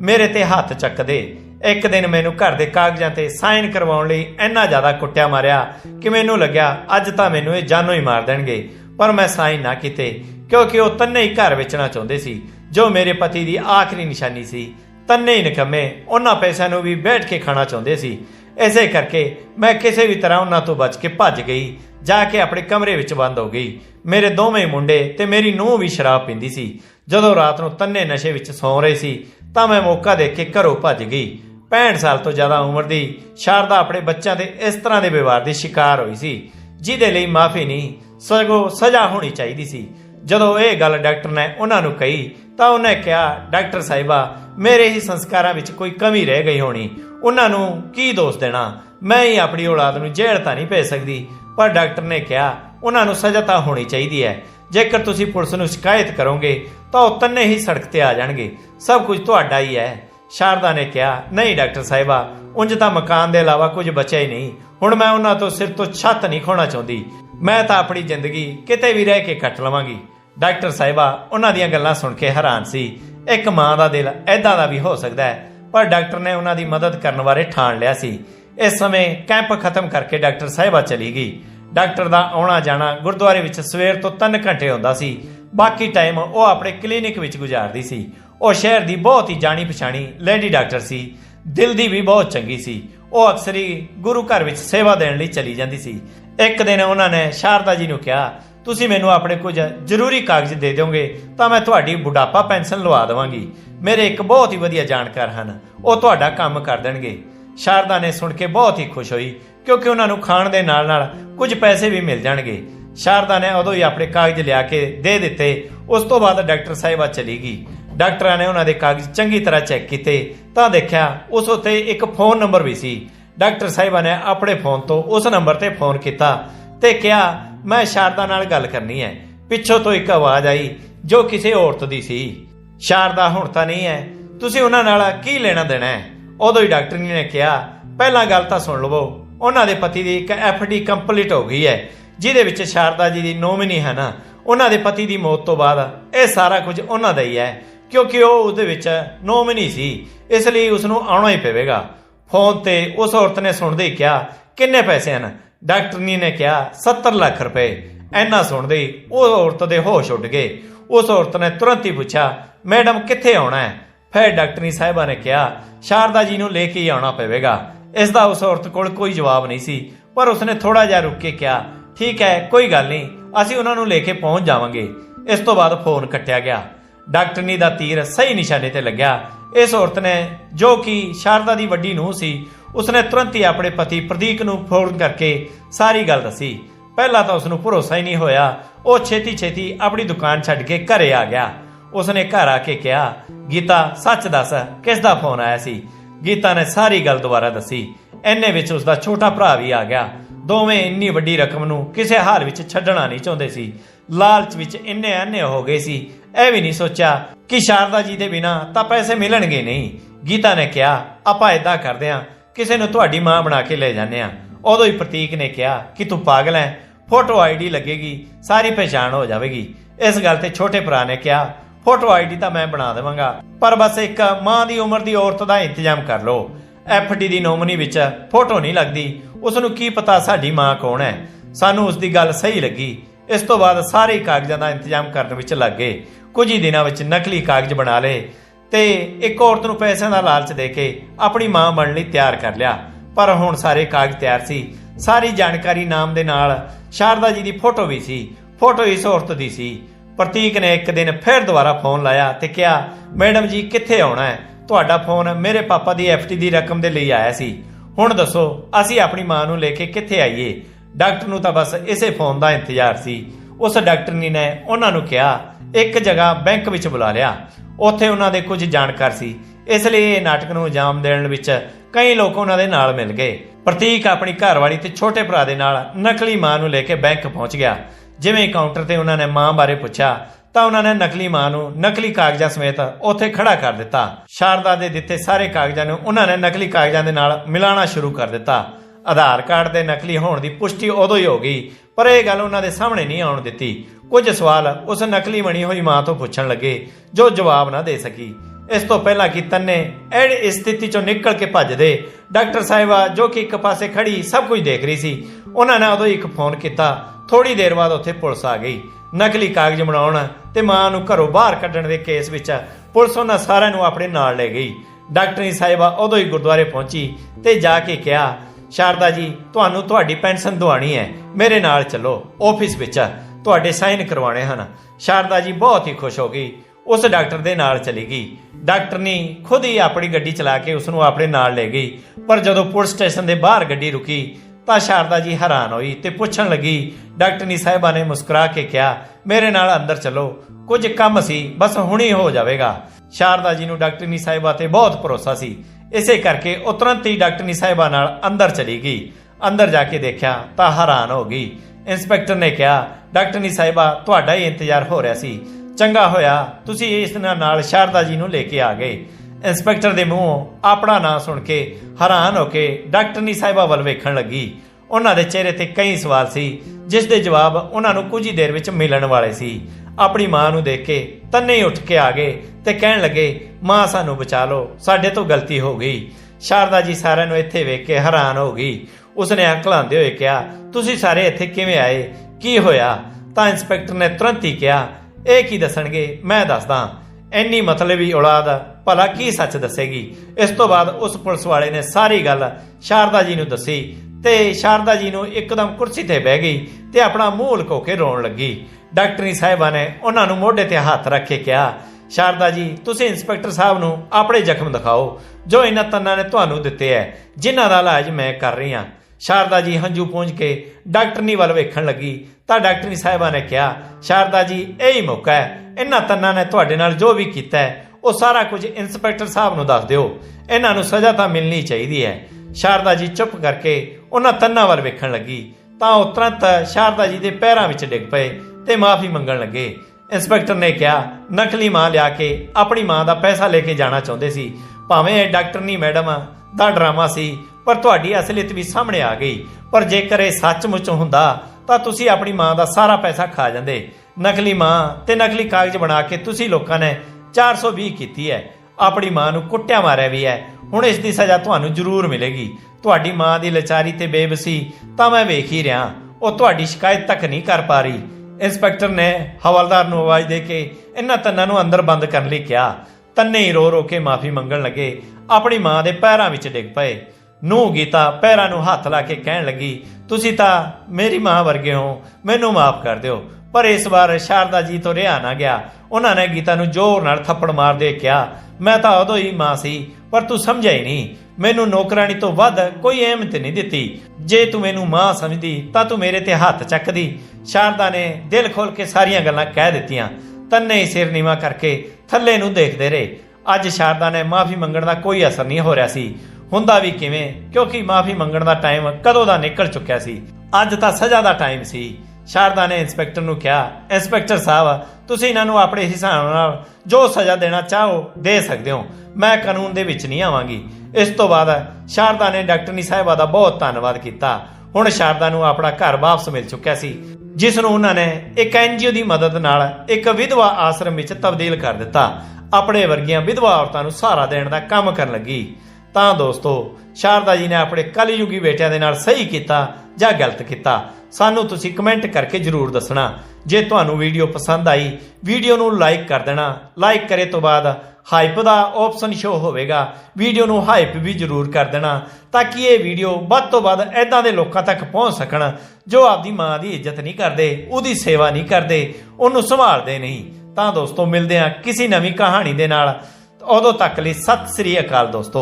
ਮੇਰੇ ਤੇ ਹੱਥ ਚੱਕਦੇ। ਇੱਕ ਦਿਨ ਮੈਨੂੰ ਘਰ ਦੇ ਕਾਗਜ਼ਾਂ ਤੇ ਸਾਈਨ ਕਰਵਾਉਣ ਲਈ ਇੰਨਾ ਜ਼ਿਆਦਾ ਕੁੱਟਿਆ ਮਾਰਿਆ ਕਿ ਮੈਨੂੰ ਲੱਗਿਆ, ਅੱਜ ਤਾਂ ਮੈਨੂੰ ਇਹ ਜਾਨੋਂ ਹੀ ਮਾਰ ਦੇਣਗੇ। ਪਰ ਮੈਂ ਸਾਈਨ ਨਾ ਕੀਤੇ, ਕਿਉਂਕਿ ਉਹ ਤੰਨੇ ਹੀ ਘਰ ਵੇਚਣਾ ਚਾਹੁੰਦੇ ਸੀ, ਜੋ ਮੇਰੇ ਪਤੀ ਦੀ ਆਖਰੀ ਨਿਸ਼ਾਨੀ ਸੀ। ਤੰਨੇ ਹੀ ਨਿਕੰਮੇ ਉਹਨਾਂ ਪੈਸਿਆਂ ਨੂੰ ਵੀ ਬੈਠ ਕੇ ਖਾਣਾ ਚਾਹੁੰਦੇ ਸੀ। ਐਸੇ ਕਰਕੇ ਮੈਂ ਕਿਸੇ ਵੀ ਤਰ੍ਹਾਂ ਉਹਨਾਂ ਤੋਂ ਬਚ ਕੇ ਭੱਜ ਗਈ, ਜਾ ਕੇ ਆਪਣੇ ਕਮਰੇ ਵਿੱਚ ਬੰਦ ਹੋ ਗਈ। ਮੇਰੇ ਦੋਵੇਂ ਮੁੰਡੇ ਤੇ ਮੇਰੀ ਨੂੰਹ ਵੀ ਸ਼ਰਾਬ ਪੀਂਦੀ ਸੀ। ਜਦੋਂ ਰਾਤ ਨੂੰ ਤੰਨੇ ਨਸ਼ੇ ਵਿੱਚ ਸੌਂ ਰਹੇ ਸੀ, ਤਾਂ ਮੈਂ ਮੌਕਾ ਦੇਖ ਕੇ ਘਰੋਂ ਭੱਜ ਗਈ। 65 ਸਾਲ ਤੋਂ ਜ਼ਿਆਦਾ ਉਮਰ ਦੀ ਸ਼ਾਰਦਾ ਆਪਣੇ ਬੱਚਿਆਂ ਦੇ ਇਸ ਤਰ੍ਹਾਂ ਦੇ ਵਿਵਹਾਰ ਦੀ ਸ਼ਿਕਾਰ ਹੋਈ ਸੀ, ਜਿਹਦੇ ਲਈ ਮਾਫੀ ਨਹੀਂ ਸਗੋਂ ਸਜ਼ਾ ਹੋਣੀ ਚਾਹੀਦੀ ਸੀ। ਜਦੋਂ ਇਹ ਗੱਲ ਡਾਕਟਰ ਨੇ ਉਹਨਾਂ ਨੂੰ ਕਹੀ, ਤਾਂ ਉਹਨੇ ਕਿਹਾ, ਡਾਕਟਰ ਸਾਹਿਬਾ, ਮੇਰੇ ਹੀ ਸੰਸਕਾਰਾਂ ਵਿੱਚ ਕੋਈ ਕਮੀ ਰਹਿ ਗਈ ਹੋਣੀ। ਉਹਨਾਂ ਨੂੰ ਕੀ ਦੋਸ਼ ਦੇਣਾ? ਮੈਂ ਹੀ ਆਪਣੀ ਔਲਾਦ ਨੂੰ ਜੇਲ੍ਹ ਤਾਂ ਨਹੀਂ ਭੇਜ ਸਕਦੀ। ਪਰ ਡਾਕਟਰ ਨੇ ਕਿਹਾ, ਉਹਨਾਂ ਨੂੰ ਸਜ਼ਾ ਤਾਂ ਹੋਣੀ ਚਾਹੀਦੀ ਹੈ। ਜੇਕਰ ਤੁਸੀਂ ਪੁਲਿਸ ਨੂੰ ਸ਼ਿਕਾਇਤ ਕਰੋਗੇ, ਤਾਂ ਉਹ ਤੰਨੇ ਹੀ ਸੜਕ ਤੇ ਆ ਜਾਣਗੇ। ਸਭ ਕੁਝ ਤੁਹਾਡਾ ਹੀ ਹੈ। ਸ਼ਾਰਦਾ ਨੇ ਕਿਹਾ, ਨਹੀਂ ਡਾਕਟਰ ਸਾਹਿਬਾ, ਉਂਝ ਤਾਂ ਮਕਾਨ ਦੇ ਇਲਾਵਾ ਕੁਝ ਬਚਿਆ ਹੀ ਨਹੀਂ। ਹੁਣ ਮੈਂ ਉਹਨਾਂ ਤੋਂ ਸਿਰ ਤੋਂ ਛੱਤ ਨਹੀਂ ਖੋਣਾ ਚਾਹੁੰਦੀ। ਮੈਂ ਤਾਂ ਆਪਣੀ ਜ਼ਿੰਦਗੀ ਕਿਤੇ ਵੀ ਰਹਿ ਕੇ ਕੱਟ ਲਵਾਂਗੀ। ਡਾਕਟਰ ਸਾਹਿਬਾ, ਉਹਨਾਂ ਦੀਆਂ ਗੱਲਾਂ ਸੁਣ ਕੇ ਹੈਰਾਨ ਸੀ। ਇੱਕ ਮਾਂ ਦਾ ਦਿਲ ਐਦਾਂ ਦਾ ਵੀ ਹੋ ਸਕਦਾ ਹੈ, ਪਰ ਡਾਕਟਰ ਨੇ ਉਹਨਾਂ ਦੀ ਮਦਦ ਕਰਨ ਬਾਰੇ ਠਾਣ ਲਿਆ ਸੀ। ਇਸ ਸਮੇਂ ਕੈਂਪ ਖਤਮ ਕਰਕੇ ਡਾਕਟਰ ਸਾਹਿਬਾ ਚਲੀ ਗਈ। ਡਾਕਟਰ ਦਾ ਆਉਣਾ ਜਾਣਾ ਗੁਰਦੁਆਰੇ ਵਿੱਚ ਸਵੇਰ ਤੋਂ 3 ਘੰਟੇ ਹੁੰਦਾ ਸੀ। ਬਾਕੀ ਟਾਈਮ ਉਹ ਆਪਣੇ ਕਲੀਨਿਕ ਵਿੱਚ ਗੁਜ਼ਾਰਦੀ ਸੀ। ਉਹ ਸ਼ਹਿਰ ਦੀ ਬਹੁਤ ਹੀ ਜਾਣੀ ਪਛਾਣੀ ਲੇਡੀ ਡਾਕਟਰ ਸੀ। ਦਿਲ ਦੀ ਵੀ ਬਹੁਤ ਚੰਗੀ ਸੀ। ਉਹ ਅਕਸਰ ਹੀ ਗੁਰੂ ਘਰ ਵਿੱਚ ਸੇਵਾ ਦੇਣ ਲਈ ਚਲੀ ਜਾਂਦੀ ਸੀ। ਇੱਕ ਦਿਨ ਉਹਨਾਂ ਨੇ ਸ਼ਾਰਦਾ ਜੀ ਨੂੰ ਕਿਹਾ, ਤੁਸੀਂ ਮੈਨੂੰ ਆਪਣੇ ਕੁਝ ਜ਼ਰੂਰੀ ਕਾਗਜ਼ ਦੇ ਦਿਓਗੇ, ਤਾਂ ਮੈਂ ਤੁਹਾਡੀ ਬੁਢਾਪਾ ਪੈਨਸ਼ਨ ਲਵਾ ਦੇਵਾਂਗੀ। ਮੇਰੇ ਇੱਕ ਬਹੁਤ ਹੀ ਵਧੀਆ ਜਾਣਕਾਰ ਹਨ, ਉਹ ਤੁਹਾਡਾ ਕੰਮ ਕਰ ਦੇਣਗੇ। ਸ਼ਾਰਦਾ ਨੇ ਸੁਣ ਕੇ ਬਹੁਤ ਹੀ ਖੁਸ਼ ਹੋਈ, ਕਿਉਂਕਿ ਉਹਨਾਂ ਨੂੰ ਖਾਣ ਦੇ ਨਾਲ ਨਾਲ ਕੁਝ ਪੈਸੇ ਵੀ ਮਿਲ ਜਾਣਗੇ। ਸ਼ਾਰਦਾ ਨੇ ਉਦੋਂ ਹੀ ਆਪਣੇ ਕਾਗਜ਼ ਲਿਆ ਕੇ ਦੇ ਦਿੱਤੇ, ਉਸ ਤੋਂ ਬਾਅਦ ਡਾਕਟਰ ਸਾਹਿਬਾ ਚਲੀ ਗਈ। ਡਾਕਟਰਾਂ ਨੇ ਉਹਨਾਂ ਦੇ ਕਾਗਜ਼ ਚੰਗੀ ਤਰ੍ਹਾਂ ਚੈੱਕ ਕੀਤੇ, ਤਾਂ ਦੇਖਿਆ ਉਸ ਉੱਤੇ ਇੱਕ ਫੋਨ ਨੰਬਰ ਵੀ ਸੀ। ਡਾਕਟਰ ਸਾਹਿਬਾ ਨੇ ਆਪਣੇ ਫੋਨ ਤੋਂ ਉਸ ਨੰਬਰ ਤੇ ਫੋਨ ਕੀਤਾ ਤੇ ਕਿਹਾ, ਮੈਂ ਸ਼ਾਰਦਾ ਨਾਲ ਗੱਲ ਕਰਨੀ ਹੈ। ਪਿੱਛੋਂ ਤੋਂ ਇੱਕ ਆਵਾਜ਼ ਆਈ ਜੋ ਕਿਸੇ ਔਰਤ ਦੀ ਸੀ। ਸ਼ਾਰਦਾ ਹੁਣ ਤਾਂ ਨਹੀਂ ਹੈ। ਤੁਸੀਂ ਉਹਨਾਂ ਨਾਲ ਕੀ ਲੈਣਾ ਦੇਣਾ ਹੈ? ਉਦੋਂ ਹੀ ਡਾਕਟਰ ਨੇ ਕਿਹਾ, ਪਹਿਲਾਂ ਗੱਲ ਤਾਂ ਸੁਣ ਲਵੋ। ਉਹਨਾਂ ਦੇ ਪਤੀ ਦੀ ਇੱਕ ਐਫਡੀ ਕੰਪਲੀਟ ਹੋ ਗਈ ਹੈ, ਜਿਹਦੇ ਵਿੱਚ ਸ਼ਾਰਦਾ ਜੀ ਦੀ ਨੋਮਿਨੀ ਹੈ ਨਾ। ਉਹਨਾਂ ਦੇ ਪਤੀ ਦੀ ਮੌਤ ਤੋਂ ਬਾਅਦ ਇਹ ਸਾਰਾ ਕੁਝ ਉਹਨਾਂ ਦਾ ਹੀ ਹੈ, ਕਿਉਂਕਿ ਉਹ ਉਹਦੇ ਵਿੱਚ ਨੋਮਿਨੀ ਸੀ। ਇਸ ਲਈ ਉਸ ਨੂੰ ਆਉਣਾ ਹੀ ਪਵੇਗਾ। ਫੋਨ ਤੇ ਉਸ ਔਰਤ ਨੇ ਸੁਣਦੇ ਹੀ ਕਿਹਾ, ਕਿੰਨੇ ਪੈਸੇ ਹਨ? ਡਾਕਟਰਨੀ ਨੇ ਕਿਹਾ 70 ਲੱਖ ਰੁਪਏ। ਐਨਾ ਸੁਣਦੇ ਹੀ ਉਹ ਔਰਤ ਦੇ ਹੋਸ਼ ਉੱਡ ਗਏ। ਉਸ ਔਰਤ ਨੇ ਤੁਰੰਤ ਹੀ ਪੁੱਛਿਆ, ਮੈਡਮ, ਕਿੱਥੇ ਆਉਣਾ ਹੈ? ਫਿਰ ਡਾਕਟਰਨੀ ਸਾਹਿਬਾ ਨੇ ਕਿਹਾ, ਸ਼ਾਰਦਾ ਜੀ ਨੂੰ ਲੈ ਕੇ ਹੀ ਆਉਣਾ ਪਵੇਗਾ। ਇਸ ਦਾ ਉਸ ਔਰਤ ਕੋਲ ਕੋਈ ਜਵਾਬ ਨਹੀਂ ਸੀ, ਪਰ ਉਸਨੇ ਥੋੜਾ ਜਿਹਾ ਰੁਕ ਕੇ ਕਿਹਾ, ਠੀਕ ਹੈ, ਕੋਈ ਗੱਲ ਨਹੀਂ, ਅਸੀਂ ਉਹਨਾਂ ਨੂੰ ਲੈ ਕੇ ਪਹੁੰਚ ਜਾਵਾਂਗੇ। ਇਸ ਤੋਂ ਬਾਅਦ ਫੋਨ ਕੱਟਿਆ ਗਿਆ। ਡਾਕਟਰਨੀ ਦਾ ਤੀਰ ਸਹੀ ਨਿਸ਼ਾਨੇ ਤੇ ਲੱਗਿਆ। ਇਸ ਔਰਤ ਨੇ, ਜੋ ਕਿ ਸ਼ਾਰਦਾ ਦੀ ਵੱਡੀ ਨੂੰਹ ਸੀ, ਉਸਨੇ ਤੁਰੰਤ ਹੀ ਆਪਣੇ ਪਤੀ ਪ੍ਰਦੀਕ ਨੂੰ ਫੋਨ ਕਰਕੇ ਸਾਰੀ ਗੱਲ ਦੱਸੀ। ਪਹਿਲਾਂ ਤਾਂ ਉਸ ਨੂੰ ਭਰੋਸਾ ਹੀ ਨਹੀਂ ਹੋਇਆ। ਉਹ ਛੇਤੀ ਛੇਤੀ ਆਪਣੀ ਦੁਕਾਨ ਛੱਡ ਕੇ ਘਰੇ ਆ ਗਿਆ। ਉਸਨੇ ਘਰ ਆ ਕੇ ਕਿਹਾ, ਗੀਤਾ, ਸੱਚ ਦੱਸ, ਕਿਸ ਦਾ ਫੋਨ ਆਇਆ ਸੀ? ਗੀਤਾ ਨੇ ਸਾਰੀ ਗੱਲ ਦੁਬਾਰਾ ਦੱਸੀ। ਐਨੇ ਵਿੱਚ ਉਸ ਦਾ ਛੋਟਾ ਭਰਾ ਵੀ ਆ ਗਿਆ। ਦੋਵੇਂ ਇੰਨੀ ਵੱਡੀ ਰਕਮ ਨੂੰ ਕਿਸੇ ਹਾਲ ਵਿੱਚ ਛੱਡਣਾ ਨਹੀਂ ਚਾਹੁੰਦੇ ਸੀ। ਲਾਲਚ ਵਿੱਚ ਇੰਨੇ ਅੰਨੇ ਹੋ ਗਏ ਸੀ। ਇਹ ਵੀ ਨਹੀਂ ਸੋਚਿਆ ਕਿ ਸ਼ਾਰਦਾ ਜੀ ਦੇ ਬਿਨਾ ਤਾਂ ਪੈਸੇ ਮਿਲਣਗੇ ਨਹੀਂ। ਗੀਤਾ ਨੇ ਕਿਹਾ, ਆਪਾਂ ਇਦਾਂ ਕਰਦੇ ਆਂ ਕਿਸੇ ਨੂੰ ਤੁਹਾਡੀ ਮਾਂ ਬਣਾ ਕੇ ਲੈ ਜਾਂਦੇ ਆਂ ਉਦੋਂ ਹੀ ਪ੍ਰਤੀਕ ਨੇ ਕਿਹਾ ਕਿ ਤੂੰ ਪਾਗਲ ਹੈ, ਫੋਟੋ ਆਈਡੀ ਲੱਗੇਗੀ, ਸਾਰੀ ਪਛਾਣ ਹੋ ਜਾਵੇਗੀ। ਇਸ ਗੱਲ ਤੇ ਛੋਟੇ ਭਰਾ ਨੇ ਕਿਹਾ, ਫੋਟੋ ਆਈਡੀ ਤਾਂ ਮੈਂ ਬਣਾ ਦੇਵਾਂਗਾ, ਪਰ ਬਸ ਇੱਕ ਮਾਂ ਦੀ ਉਮਰ ਦੀ ਔਰਤ ਦਾ ਇੰਤਜ਼ਾਮ ਕਰ ਲਓ। ਐਫਡੀ ਦੀ ਨੋਮਨੀ ਵਿੱਚ ਫੋਟੋ ਨਹੀਂ ਲੱਗਦੀ। ਉਸ ਨੂੰ ਕੀ ਪਤਾ ਸਾਡੀ ਮਾਂ ਕੌਣ ਹੈ? ਸਾਨੂੰ ਉਸ ਦੀ ਗੱਲ ਸਹੀ ਲੱਗੀ। ਇਸ ਤੋਂ ਬਾਅਦ ਸਾਰੇ ਕਾਗਜ਼ਾਂ ਦਾ ਇੰਤਜ਼ਾਮ ਕਰਨ ਵਿੱਚ ਲੱਗ ਗਏ। ਕੁਝ ਹੀ ਦਿਨਾਂ ਵਿੱਚ ਨਕਲੀ ਕਾਗਜ਼ ਬਣਾ ਲਏ ਤੇ ਇੱਕ ਔਰਤ ਨੂੰ ਪੈਸਿਆਂ ਦਾ ਲਾਲਚ ਦੇ ਕੇ ਆਪਣੀ ਮਾਂ ਬਣਨ ਲਈ ਤਿਆਰ ਕਰ ਲਿਆ। ਪਰ ਹੁਣ ਸਾਰੇ ਕਾਗਜ਼ ਤਿਆਰ ਸੀ। ਸਾਰੀ ਜਾਣਕਾਰੀ ਨਾਮ ਦੇ ਨਾਲ ਸ਼ਾਰਦਾ ਜੀ ਦੀ ਫੋਟੋ ਵੀ ਸੀ। ਫੋਟੋ ਇਸ ਔਰਤ ਦੀ ਸੀ। ਪ੍ਰਤੀਕ ਨੇ ਇੱਕ ਦਿਨ ਫਿਰ ਦੁਬਾਰਾ ਫੋਨ ਲਾਇਆ ਤੇ ਕਿਹਾ, ਮੈਡਮ ਜੀ, ਕਿੱਥੇ ਆਉਣਾ ਹੈ? ਤੁਹਾਡਾ ਫੋਨ ਮੇਰੇ ਪਾਪਾ ਦੀ ਐਫਟੀ ਦੀ ਰਕਮ ਦੇ ਲਈ ਆਇਆ ਸੀ। ਹੁਣ ਦੱਸੋ, ਅਸੀਂ ਆਪਣੀ ਮਾਂ ਨੂੰ ਲੈ ਕੇ ਕਿੱਥੇ ਆਈਏ? ਡਾਕਟਰ ਨੂੰ ਤਾਂ ਬਸ ਇਸੇ ਫੋਨ ਦਾ ਇੰਤਜ਼ਾਰ ਸੀ। ਉਸ ਡਾਕਟਰਨੀ ਨੇ ਉਹਨਾਂ ਨੂੰ ਕਿਹਾ ਇੱਕ ਜਗ੍ਹਾ ਬੈਂਕ ਵਿੱਚ ਬੁਲਾ ਲਿਆ। ਉੱਥੇ ਉਹਨਾਂ ਦੇ ਕੁਝ ਜਾਣਕਾਰ ਸੀ। ਇਸ ਲਈ ਇਹ ਨਾਟਕ ਨੂੰ ਅੰਜਾਮ ਦੇਣ ਵਿੱਚ ਕਈ ਲੋਕ ਉਹਨਾਂ ਦੇ ਨਾਲ ਮਿਲ ਗਏ। ਪ੍ਰਤੀਕ ਆਪਣੀ ਘਰਵਾਲੀ ਤੇ ਛੋਟੇ ਭਰਾ ਦੇ ਨਾਲ ਨਕਲੀ ਮਾਂ ਨੂੰ ਲੈ ਕੇ ਬੈਂਕ ਪਹੁੰਚ ਗਿਆ। ਜਿਵੇਂ ਕਾਊਂਟਰ ਤੇ ਉਹਨਾਂ ਨੇ ਮਾਂ ਬਾਰੇ ਪੁੱਛਿਆ, ਤਾਂ ਉਹਨਾਂ ਨੇ ਨਕਲੀ ਮਾਂ ਨੂੰ ਨਕਲੀ ਕਾਗਜ਼ਾਂ ਸਮੇਤ ਉੱਥੇ ਖੜਾ ਕਰ ਦਿੱਤਾ। ਸ਼ਾਰਦਾ ਦੇ ਦਿੱਤੇ ਸਾਰੇ ਕਾਗਜ਼ਾਂ ਨੂੰ ਉਹਨਾਂ ਨੇ ਨਕਲੀ ਕਾਗਜ਼ਾਂ ਦੇ ਨਾਲ ਮਿਲਾਉਣਾ ਸ਼ੁਰੂ ਕਰ ਦਿੱਤਾ। ਆਧਾਰ ਕਾਰਡ ਦੇ ਨਕਲੀ ਹੋਣ ਦੀ ਪੁਸ਼ਟੀ ਉਦੋਂ ਹੀ ਹੋ ਗਈ, ਪਰ ਇਹ ਗੱਲ ਉਹਨਾਂ ਦੇ ਸਾਹਮਣੇ ਨਹੀਂ ਆਉਣ ਦਿੱਤੀ। ਕੁਝ ਸਵਾਲ ਉਸ ਨਕਲੀ ਬਣੀ ਹੋਈ ਮਾਂ ਤੋਂ ਪੁੱਛਣ ਲੱਗੇ, ਜੋ ਜਵਾਬ ਨਾ ਦੇ ਸਕੀ। ਇਸ ਤੋਂ ਪਹਿਲਾਂ ਕਿ ਤੰਨੇ ਐੜੀ ਸਥਿਤੀ ਚੋਂ ਨਿਕਲ ਕੇ ਭੱਜਦੇ ਡਾਕਟਰ ਸਾਹਿਬਾ, ਜੋ ਕਿ ਇੱਕ ਪਾਸੇ ਖੜੀ, ਸਭ ਕੁਝ ਦੇਖ ਰਹੀ ਸੀ। ਉਹਨਾਂ ਨੇ ਉਦੋਂ ਇੱਕ ਫੋਨ ਕੀਤਾ। ਥੋੜੀ ਦੇਰ ਬਾਅਦ ਉੱਥੇ ਪੁਲਿਸ ਆ ਗਈ। ਨਕਲੀ ਕਾਗਜ਼ ਬਣਾਉਣ ਤੇ ਮਾਂ ਨੂੰ ਘਰੋਂ ਬਾਹਰ ਕੱਢਣ ਦੇ ਕੇਸ ਵਿੱਚ ਪੁਲਿਸ ਉਹਨਾਂ ਸਾਰਿਆਂ ਨੂੰ ਆਪਣੇ ਨਾਲ ਲੈ ਗਈ। ਡਾਕਟਰੀ ਸਾਹਿਬਾ ਉਦੋਂ ਹੀ ਗੁਰਦੁਆਰੇ ਪਹੁੰਚੀ ਤੇ ਜਾ ਕੇ ਕਿਹਾ ਸ਼ਾਰਦਾ ਜੀ, ਤੁਹਾਨੂੰ ਤੁਹਾਡੀ ਪੈਨਸ਼ਨ ਦਵਾਣੀ ਹੈ। ਮੇਰੇ ਨਾਲ ਚੱਲੋ, ਆਫਿਸ ਵਿੱਚ ਤੁਹਾਡੇ ਸਾਈਨ ਕਰਵਾਉਣੇ ਹਨ। ਸ਼ਾਰਦਾ ਜੀ ਬਹੁਤ ਹੀ ਖੁਸ਼ ਹੋ ਗਈ। ਉਸ ਡਾਕਟਰ ਦੇ ਨਾਲ ਚਲੀ ਗਈ। ਡਾਕਟਰਨੀ ਖੁਦ ਹੀ ਆਪਣੀ ਗੱਡੀ ਚਲਾ ਕੇ ਉਸ ਨੂੰ ਆਪਣੇ ਨਾਲ ਲੈ ਗਈ। ਪਰ ਜਦੋਂ ਪੁਲਿਸ ਸਟੇਸ਼ਨ ਦੇ ਬਾਹਰ ਗੱਡੀ ਰੁਕੀ, ਤਾਂ ਸ਼ਾਰਦਾ ਜੀ ਹੈਰਾਨ ਹੋਈ ਤੇ ਪੁੱਛਣ ਲੱਗੀ। ਡਾਕਟਰਨੀ ਸਾਹਿਬਾ ਨੇ ਮੁਸਕਰਾ ਕੇ ਕਿਹਾ, ਮੇਰੇ ਨਾਲ ਅੰਦਰ ਚੱਲੋ। ਕੁਝ ਕੰਮ ਸੀ, ਬਸ ਹੁਣੇ ਹੋ ਜਾਵੇਗਾ। ਸ਼ਾਰਦਾ ਜੀ ਨੂੰ ਡਾਕਟਰਨੀ ਸਾਹਿਬਾ ਤੇ ਬਹੁਤ ਭਰੋਸਾ ਸੀ। ਇਸੇ ਕਰਕੇ ਉਹ ਤੁਰੰਤ ਹੀ ਡਾਕਟਰਨੀ ਸਾਹਿਬਾ ਨਾਲ ਅੰਦਰ ਚਲੀ ਗਈ। ਅੰਦਰ ਜਾ ਕੇ ਦੇਖਿਆ ਤਾਂ ਹੈਰਾਨ ਹੋ ਗਈ। ਇੰਸਪੈਕਟਰ ਨੇ ਕਿਹਾ ਡਾਕਟਰਨੀ ਸਾਹਿਬਾ, ਤੁਹਾਡਾ ਹੀ ਇੰਤਜ਼ਾਰ ਹੋ ਰਿਹਾ ਸੀ। ਚੰਗਾ ਹੋਇਆ, ਤੁਸੀਂ ਇਸ ਨਾਲ ਸ਼ਾਰਦਾ ਜੀ ਨੂੰ ਲੈ ਕੇ ਆ ਗਏ। ਇੰਸਪੈਕਟਰ ਦੇ ਮੂੰਹੋਂ ਆਪਣਾ ਨਾਂ ਸੁਣ ਕੇ ਹੈਰਾਨ ਹੋ ਕੇ ਡਾਕਟਰਨੀ ਸਾਹਿਬਾ ਵੱਲ ਵੇਖਣ ਲੱਗੀ। ਉਹਨਾਂ ਦੇ ਚਿਹਰੇ ਤੇ ਕਈ ਸਵਾਲ ਸੀ, ਜਿਸ ਦੇ ਜਵਾਬ ਉਹਨਾਂ ਨੂੰ ਕੁਝ ਹੀ ਦੇਰ ਵਿੱਚ ਮਿਲਣ ਵਾਲੇ ਸੀ। ਆਪਣੀ ਮਾਂ ਨੂੰ ਦੇਖ ਕੇ ਤੰਨੇ ਉੱਠ ਕੇ ਆ ਗਏ ਤੇ ਕਹਿਣ ਲੱਗੇ, ਮਾਂ, ਸਾਨੂੰ ਬਚਾ ਲਓ। ਸਾਡੇ ਤੋਂ ਗਲਤੀ ਹੋ ਗਈ। ਸ਼ਾਰਦਾ ਜੀ ਸਾਰਿਆਂ ਨੂੰ ਇੱਥੇ ਵੇਖ ਕੇ ਹੈਰਾਨ ਹੋ ਗਈ। ਉਸਨੇ ਅੱਖ ਹੋਏ ਕਿਹਾ, ਤੁਸੀਂ ਸਾਰੇ ਇੱਥੇ ਕਿਵੇਂ ਆਏ? ਕੀ ਹੋਇਆ? ਤਾਂ ਇੰਸਪੈਕਟਰ ਨੇ ਤੁਰੰਤ ਹੀ ਕਿਹਾ, ਇਹ ਕੀ ਦੱਸਣਗੇ? ਮੈਂ ਦੱਸਦਾ। ਇੰਨੀ ਮਤਲਬੀ ਔਲਾਦ ਭਲਾ ਕੀ ਸੱਚ ਦੱਸੇਗੀ? ਇਸ ਤੋਂ ਬਾਅਦ ਉਸ ਪੁਲਿਸ ਵਾਲੇ ਨੇ ਸਾਰੀ ਗੱਲ ਸ਼ਾਰਦਾ ਜੀ ਨੂੰ ਦੱਸੀ ਤੇ ਸ਼ਾਰਦਾ ਜੀ ਨੂੰ ਇੱਕਦਮ ਕੁਰਸੀ ਤੇ ਬਹਿ ਗਈ ਤੇ ਆਪਣਾ ਮੂੰਹ ਲੁਕੋ ਕੇ ਰੋਣ ਲੱਗੀ। ਡਾਕਟਰੀ ਸਾਹਿਬਾ ਨੇ ਉਹਨਾਂ ਨੂੰ ਮੋਢੇ ਤੇ ਹੱਥ ਰੱਖ ਕੇ ਕਿਹਾ, ਸ਼ਾਰਦਾ ਜੀ, ਤੁਸੀਂ ਇੰਸਪੈਕਟਰ ਸਾਹਿਬ ਨੂੰ ਆਪਣੇ ਜ਼ਖਮ ਦਿਖਾਓ, ਜੋ ਇਹਨਾਂ ਤੰਨਾਂ ਨੇ ਤੁਹਾਨੂੰ ਦਿੱਤੇ ਐ, ਜਿਨ੍ਹਾਂ ਦਾ ਇਲਾਜ ਮੈਂ ਕਰ ਰਹੀ ਹਾਂ। ਸ਼ਾਰਦਾ ਜੀ ਹੰਝੂ ਪੂੰਝ ਕੇ ਡਾਕਟਰਨੀ ਵੱਲ ਵੇਖਣ ਲੱਗੀ, ਤਾਂ ਡਾਕਟਰਨੀ ਸਾਹਿਬਾ ਨੇ ਕਿਹਾ, ਸ਼ਾਰਦਾ ਜੀ, ਇਹ ਹੀ ਮੌਕਾ ਹੈ ਇਹਨਾਂ ਤੰਨਾਂ ਨੇ ਤੁਹਾਡੇ ਨਾਲ ਜੋ ਵੀ ਕੀਤਾ ਹੈ ਉਹ ਸਾਰਾ ਕੁਝ ਇੰਸਪੈਕਟਰ ਸਾਹਿਬ ਨੂੰ ਦੱਸ ਦਿਓ, ਇਹਨਾਂ ਨੂੰ ਸਜ਼ਾ ਤਾਂ ਮਿਲਣੀ ਚਾਹੀਦੀ ਹੈ ਸ਼ਾਰਦਾ ਜੀ ਚੁੱਪ ਕਰਕੇ ਉਹਨਾਂ ਤੰਨਾਂ ਵੱਲ ਵੇਖਣ ਲੱਗੀ, ਤਾਂ ਉਹ ਤੁਰੰਤ ਸ਼ਾਰਦਾ ਜੀ ਦੇ ਪੈਰਾਂ ਵਿੱਚ ਡਿੱਗ ਪਏ ਤੇ ਮਾਫੀ ਮੰਗਣ ਲੱਗੇ। ਇੰਸਪੈਕਟਰ ਨੇ ਕਿਹਾ, ਨਕਲੀ ਮਾਂ ਲਿਆ ਕੇ ਆਪਣੀ ਮਾਂ ਦਾ ਪੈਸਾ ਲੈ ਕੇ ਜਾਣਾ ਚਾਹੁੰਦੇ ਸੀ। ਭਾਵੇਂ ਇਹ ਡਾਕਟਰ ਡਾਕਟਰਨੀ ਮੈਡਮ, ਦਾ ਡਰਾਮਾ ਸੀ, ਪਰ ਤੁਹਾਡੀ ਅਸਲੀਅਤ ਵੀ ਸਾਹਮਣੇ ਆ ਗਈ। ਪਰ ਜੇਕਰ ਇਹ ਸੱਚਮੁੱਚ ਹੁੰਦਾ, ਤਾਂ ਤੁਸੀਂ ਆਪਣੀ ਮਾਂ ਦਾ ਸਾਰਾ ਪੈਸਾ ਖਾ ਜਾਂਦੇ। ਨਕਲੀ ਮਾਂ ਤੇ ਨਕਲੀ ਕਾਗਜ਼ ਬਣਾ ਕੇ ਤੁਸੀਂ ਲੋਕਾਂ ਨੇ 420 ਕੀਤੀ ਹੈ। ਆਪਣੀ ਮਾਂ ਨੂੰ ਕੁੱਟਿਆ ਮਾਰਿਆ ਵੀ ਹੈ। ਹੁਣ ਇਸ ਦੀ ਸਜ਼ਾ ਤੁਹਾਨੂੰ ਜ਼ਰੂਰ ਮਿਲੇਗੀ। ਤੁਹਾਡੀ ਮਾਂ ਦੀ ਲਾਚਾਰੀ ਤੇ ਬੇਬਸੀ ਤਾਂ ਮੈਂ ਵੇਖ ਹੀ ਰਿਹਾ। ਉਹ ਤੁਹਾਡੀ ਸ਼ਿਕਾਇਤ ਤੱਕ ਨਹੀਂ ਕਰ ਪਾ ਰਹੀ। ਇੰਸਪੈਕਟਰ ਨੇ ਹਵਾਲਦਾਰ ਨੂੰ ਆਵਾਜ਼ ਦੇ ਕੇ ਇਹਨਾਂ ਤੰਨਾਂ ਨੂੰ ਅੰਦਰ ਬੰਦ ਕਰਨ ਲਈ ਕਿਹਾ। ਤੰਨੇ ਹੀ ਰੋ ਰੋ ਕੇ ਮਾਫੀ ਮੰਗਣ ਲੱਗੇ। ਆਪਣੀ ਮਾਂ ਦੇ ਪੈਰਾਂ ਵਿੱਚ ਡਿੱਗ ਪਏ। ਨੂੰ ਗੀਤਾ ਪੈਰਾਂ ਨੂੰ ਹੱਥ ਲਾ ਕੇ ਕਹਿਣ ਲੱਗੀ, ਤੁਸੀਂ ਤਾਂ ਮੇਰੀ ਮਾਂ ਵਰਗੇ ਹੋ, ਮੈਨੂੰ ਮਾਫ ਕਰ ਦਿਓ। ਪਰ ਇਸ ਵਾਰ ਸ਼ਾਰਦਾ ਜੀ ਤੋਂ ਰਿਹਾ ਨਾ ਗਿਆ। ਉਹਨਾਂ ਨੇ ਗੀਤਾ ਨੂੰ ਜ਼ੋਰ ਨਾਲ ਥੱਪੜ ਮਾਰਦੇ ਕਿਹਾ, ਮੈਂ ਤਾਂ ਉਦੋਂ ਹੀ ਮਾਂ ਸੀ, ਪਰ ਤੂੰ ਸਮਝਿਆ ਹੀ ਨਹੀਂ। ਮੈਨੂੰ ਨੌਕਰਾਨੀ ਤੋਂ ਵੱਧ ਕੋਈ ਅਹਿਮਤ ਨਹੀਂ ਦਿੱਤੀ। ਜੇ ਤੂੰ ਮੈਨੂੰ ਮਾਂ ਸਮਝਦੀ, ਤਾਂ ਤੂੰ ਮੇਰੇ ਤੇ ਹੱਥ ਚੱਕਦੀ। ਸ਼ਾਰਦਾ ਨੇ ਦਿਲ ਖੋਲ ਕੇ ਸਾਰੀਆਂ ਗੱਲਾਂ ਕਹਿ ਦਿੱਤੀਆਂ। ਤੰਨੇ ਹੀ ਸਿਰ ਨੀਵਾ ਕਰਕੇ ਥੱਲੇ ਨੂੰ ਦੇਖਦੇ ਰਹੇ। ਅੱਜ ਸ਼ਾਰਦਾ ਨੇ ਮਾਫੀ ਮੰਗਣ ਦਾ ਕੋਈ ਅਸਰ ਨਹੀਂ ਹੋ ਰਿਹਾ ਸੀ। ਹੁੰਦਾ ਵੀ ਕਿਵੇਂ, ਕਿਉਂਕਿ ਮਾਫੀ ਮੰਗਣ ਦਾ ਟਾਈਮ ਕਦੋਂ ਦਾ ਨਿਕਲ ਚੁੱਕਿਆ ਸੀ। ਅੱਜ ਤਾਂ ਸਜ਼ਾ ਦਾ ਟਾਈਮ ਸੀ। ਸ਼ਾਰਦਾ ਨੇ ਇੰਸਪੈਕਟਰ ਨੂੰ ਕਿਹਾ, ਇੰਸਪੈਕਟਰ ਸਾਹਿਬ, ਤੁਸੀਂ ਇਹਨਾਂ ਨੂੰ ਆਪਣੇ ਹਿਸਾਬ ਨਾਲ ਜੋ ਸਜ਼ਾ ਦੇਣਾ ਚਾਹੋ, ਦੇ ਸਕਦੇ ਹੋ। ਮੈਂ ਕਾਨੂੰਨ ਦੇ ਵਿੱਚ ਨਹੀਂ ਆਵਾਂਗੀ। ਇਸ ਤੋਂ ਬਾਅਦ ਸ਼ਾਰਦਾ ਨੇ ਡਾਕਟਰਨੀ ਸਾਹਿਬਾ ਦਾ ਬਹੁਤ ਧੰਨਵਾਦ ਕੀਤਾ। ਹੁਣ ਸ਼ਾਰਦਾ ਨੂੰ ਆਪਣਾ ਘਰ ਵਾਪਸ ਮਿਲ ਚੁੱਕਿਆ ਸੀ, ਜਿਸ ਨੂੰ ਉਹਨਾਂ ਨੇ ਇੱਕ ਐਨਜੀਓ ਦੀ ਮਦਦ ਨਾਲ ਇੱਕ ਵਿਧਵਾ ਆਸ਼ਰਮ ਵਿੱਚ ਤਬਦੀਲ ਕਰ ਦਿੱਤਾ। ਆਪਣੇ ਵਰਗੀਆਂ ਵਿਧਵਾ ਔਰਤਾਂ ਨੂੰ ਸਹਾਰਾ ਦੇਣ ਦਾ ਕੰਮ ਕਰਨ ਲੱਗੀ। ਤਾਂ ਦੋਸਤੋ, ਸ਼ਾਰਦਾ ਜੀ ਨੇ ਆਪਣੇ ਕਲਯੁਗੀ ਬੇਟਿਆਂ ਦੇ ਨਾਲ ਸਹੀ ਕੀਤਾ ਜਾਂ ਗਲਤ ਕੀਤਾ। ਸਾਨੂੰ ਤੁਸੀਂ ਕਮੈਂਟ ਕਰਕੇ ਜਰੂਰ ਦੱਸਣਾ। ਜੇ ਤੁਹਾਨੂੰ ਵੀਡੀਓ ਪਸੰਦ ਆਈ, ਵੀਡੀਓ ਨੂੰ ਲਾਈਕ ਕਰ ਦੇਣਾ। ਲਾਈਕ ਕਰੇ ਤੋਂ ਬਾਅਦ ਹਾਈਪ ਦਾ ਆਪਸ਼ਨ ਸ਼ੋ ਹੋਵੇਗਾ। ਵੀਡੀਓ ਨੂੰ ਹਾਈਪ ਵੀ ਜਰੂਰ ਕਰ ਦੇਣਾ ਤਾਂ ਕਿ ਇਹ ਵੀਡੀਓ ਵੱਧ ਤੋਂ ਵੱਧ ਐਦਾਂ ਦੇ ਲੋਕਾਂ ਤੱਕ ਪਹੁੰਚ ਸਕਣ ਜੋ ਆਪਦੀ ਮਾਂ ਦੀ ਇੱਜ਼ਤ ਨਹੀਂ ਕਰਦੇ, ਉਹਦੀ ਸੇਵਾ ਨਹੀਂ ਕਰਦੇ, ਉਹਨੂੰ ਸੰਭਾਲਦੇ ਨਹੀਂ। ਤਾਂ ਦੋਸਤੋ, ਮਿਲਦੇ ਹਾਂ ਕਿਸੇ ਨਵੀਂ ਕਹਾਣੀ ਦੇ ਨਾਲ। ਉਦੋਂ ਤੱਕ ਲਈ ਸਤਿ ਸ੍ਰੀ ਅਕਾਲ ਦੋਸਤੋ।